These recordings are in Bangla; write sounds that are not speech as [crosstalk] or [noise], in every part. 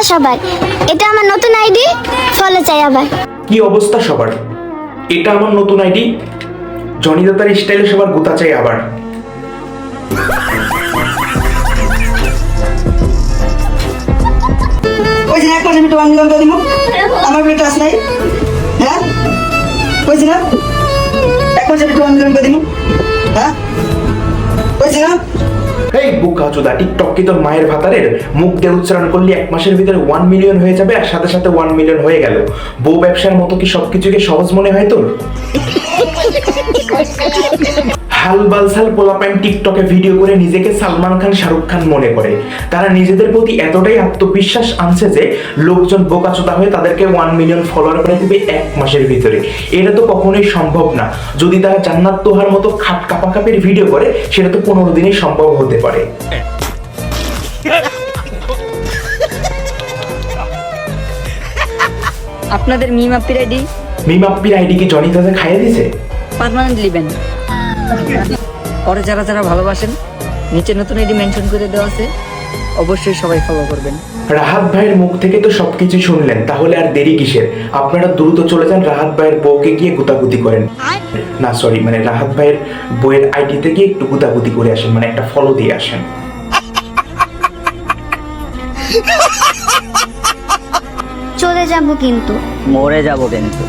অবস্থা সবার। এটা আমার নতুন আইডি ফলো চাই আবার। কি অবস্থা সবার? এটা আমার নতুন আইডি জনি দাতার স্টাইলে সবার গুতা চাই আবার। না এক মিটু আন্দোলন করে দিব আমার নাই? হ্যাঁ? না? এক মাসে মিটু আন্দোলন করে দিব হ্যাঁ? কইছি না? এই বুকা চোদা টিকটক কি তোর মায়ের ভাতারের? মুখ দিয়ে উচ্চারণ করলে এক মাসের ভিতরে ওয়ান মিলিয়ন হয়ে যাবে আর সাথে সাথে ওয়ান মিলিয়ন হয়ে গেল। বউ ব্যবসার মতো কি সবকিছুকে সহজ মনে হয় তোর? হাল বালসাল পোলাপাইন টিকটকে ভিডিও করে নিজেকে সালমান খান শাহরুখ খান মনে করে। তারা নিজেদের প্রতি এতটাই আত্মবিশ্বাস আনছে যে লোকজন বোকাচোদা হয়ে তাদেরকে ওয়ান মিলিয়ন ফলোয়ার করে দিবে এক মাসের ভিতরে। এটা তো কখনোই সম্ভব না। যদি তারা জান্নাত তোহার মতো খাট কাপাকাপির ভিডিও করে সেটা তো পনেরো দিনেই সম্ভব হতে পারে। আপনাদের মিম আপির আইডি? মিমাপ্পির আইডি কি জনি দাদা খাইয়ে দিছে পার্মানেন্ট লিবেন পরে যারা যারা ভালোবাসেন নিচে নতুন আইডি মেনশন করে দেওয়া আছে অবশ্যই সবাই ফলো করবেন। রাহাত ভাইয়ের মুখ থেকে তো সবকিছু শুনলেন তাহলে আর দেরি কিসের? আপনারা দ্রুত চলে যান রাহাত ভাইয়ের বউকে গিয়ে গুতাগুতি করেন। না সরি মানে রাহাত ভাইয়ের বইয়ের আইডিতে গিয়ে একটু গুতাগুতি করে আসেন মানে একটা ফলো দিয়ে আসেন। চলে যাব কিন্তু। মরে যাব কিন্তু।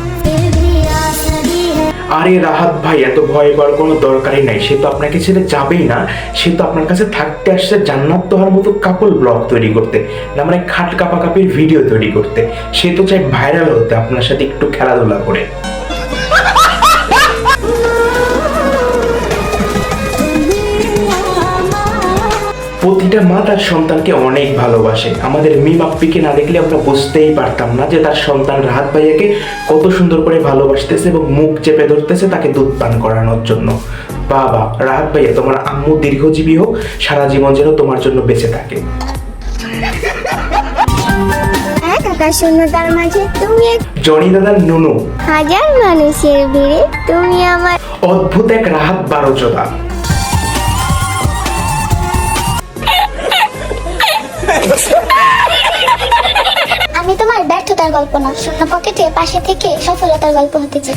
আরে রাহাত ভাই, এত ভয় পাওয়ার কোনো দরকারই নাই। সে তো আপনাকে ছেড়ে যাবেই না। সে তো আপনার কাছে থাকতে আসছে, জান্নাত তোহার মতো কাপল ব্লগ তৈরি করতে, না মানে খাট কাপাকাপির ভিডিও তৈরি করতে। সে তো চাই ভাইরাল হতে, আপনার সাথে একটু খেলাধুলা করে। প্রতিটা মা তার সন্তানকে অনেক ভালোবাসে। আমাদের মিম আপ্পিকে না দেখলে আমরা বুঝতেই পারতাম না যে তার সন্তান রাহাত ভাইয়াকে কত সুন্দর করে ভালোবাসতেছে এবং মুখ চেপে ধরতেছে তাকে দুধ পান করানোর জন্য। বাবা রাহাত ভাইয়া তোমার আম্মু দীর্ঘজীবী হোক সারা জীবন যেন তোমার জন্য বেঁচে থাকে। শূন্যতার মাঝে তুমি জনি দাদার নুনু। হাজার মানুষের ভিড়ে তুমি আমার অদ্ভুত এক রাহাত বারোচোদা [laughs] আমি তোমার ব্যর্থতার গল্প না শূন্য পকেটে পাশে থেকে সফলতার গল্প হতে চাই।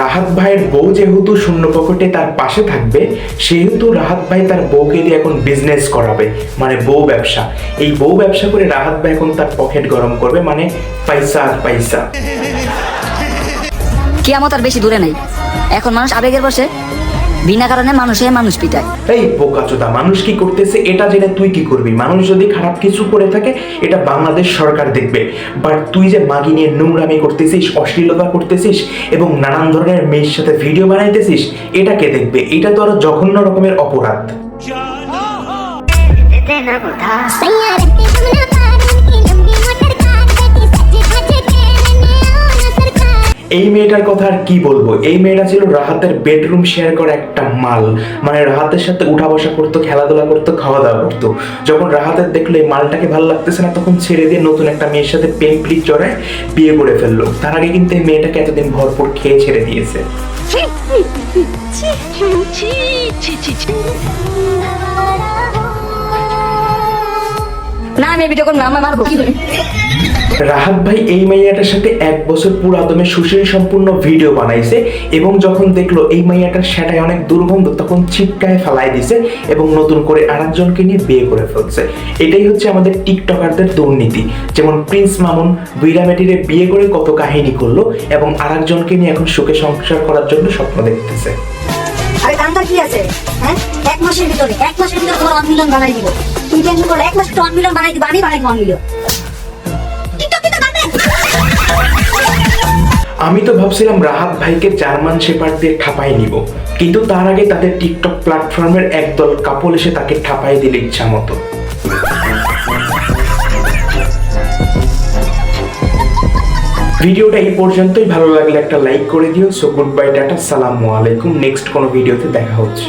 রাহাত ভাইয়ের বউ যেহেতু শূন্য পকেটে তার পাশে থাকবে সেহেতু রাহাত ভাই তার বউকে দিয়ে এখন বিজনেস করাবে মানে বউ ব্যবসা। এই বউ ব্যবসা করে রাহাত ভাই এখন তার পকেট গরম করবে মানে পয়সা আর পয়সা। কিয়ামত আর বেশি দূরে নাই। এখন মানুষ আবেগের বসে বিনা কারণে মানুষে মানুষ পিটায়। এই বোকাচোদা মানুষ কি করতেছে? এটা জেনে তুই কি করবি? মানুষ যদি খারাপ কিছু করে থাকে এটা বাংলাদেশ সরকার দেখবে। বাট তুই যে মাগি নিয়ে নোংরামি করতেছিস অশ্লীলতা করতেছিস এবং নানান ধরনের মেয়ের সাথে ভিডিও বানাইতেছিস এটা কে দেখবে? এটা তো আরও জঘন্য রকমের অপরাধ। এই মেয়েটার কথা আর কি বলব এই মেয়েটা ছিল রাহাতের বেডরুম শেয়ার করা একটা মাল মানে রাহাতের সাথে উঠা বসা করতো খেলাধুলা করতো খাওয়া দাওয়া করতো যখন রাহাতের দেখল এই মালটাকে ভালো লাগতেছে না তখন ছেড়ে দিয়ে নতুন একটা মেয়ের সাথে প্রেম প্রীত জড়ায় বিয়ে করে ফেলল তার আগে কিন্তু এই মেয়েটাকে এতদিন ভরপুর খেয়ে ছেড়ে দিয়েছে না, আমি ভিডিও করব আমার মারবো। রাহাত ভাই এই মাইয়াটার সাথে এক বছর পুরো আদমে সুশীল সম্পূর্ণ ভিডিও বানাইছে এবং যখন দেখল এই মাইয়াটার সেটাই অনেক দুর্গন্ধ, তখন ছিটকায় ফেলাই দিছে এবং নতুন করে আরেকজনকে নিয়ে বিয়ে করে ফেলছে। এটাই হচ্ছে আমাদের টিকটকারদের দুর্নীতি। যেমন প্রিন্স মামুন বিরামেটিরে বিয়ে করে কত কাহিনী করল এবং আরেকজনকে নিয়ে এখন সুখে সংসার করার জন্য স্বপ্ন দেখতেছে। আরে কি আছে? হ্যাঁ? এক মাসের ভিতরে, এক মাসের ভিতরে তোমার বানাই দিব। তুমি এক মাসে মিলিয়ন বানাই দিব, আমি বানাই আমি তো ভাবছিলাম রাহাত ভাইকে জার্মান শেপার দিয়ে ঠাপাই নিব, কিন্তু তার আগে তাদের টিকটক প্ল্যাটফর্মের একদল কাপল এসে তাকে ঠাপাই দিলে ইচ্ছা মতো ভিডিওটা এই পর্যন্তই। ভালো লাগলে একটা লাইক করে দিও। So goodbye tata. সালামু আলাইকুম। নেক্সট কোনো ভিডিওতে দেখা হচ্ছে।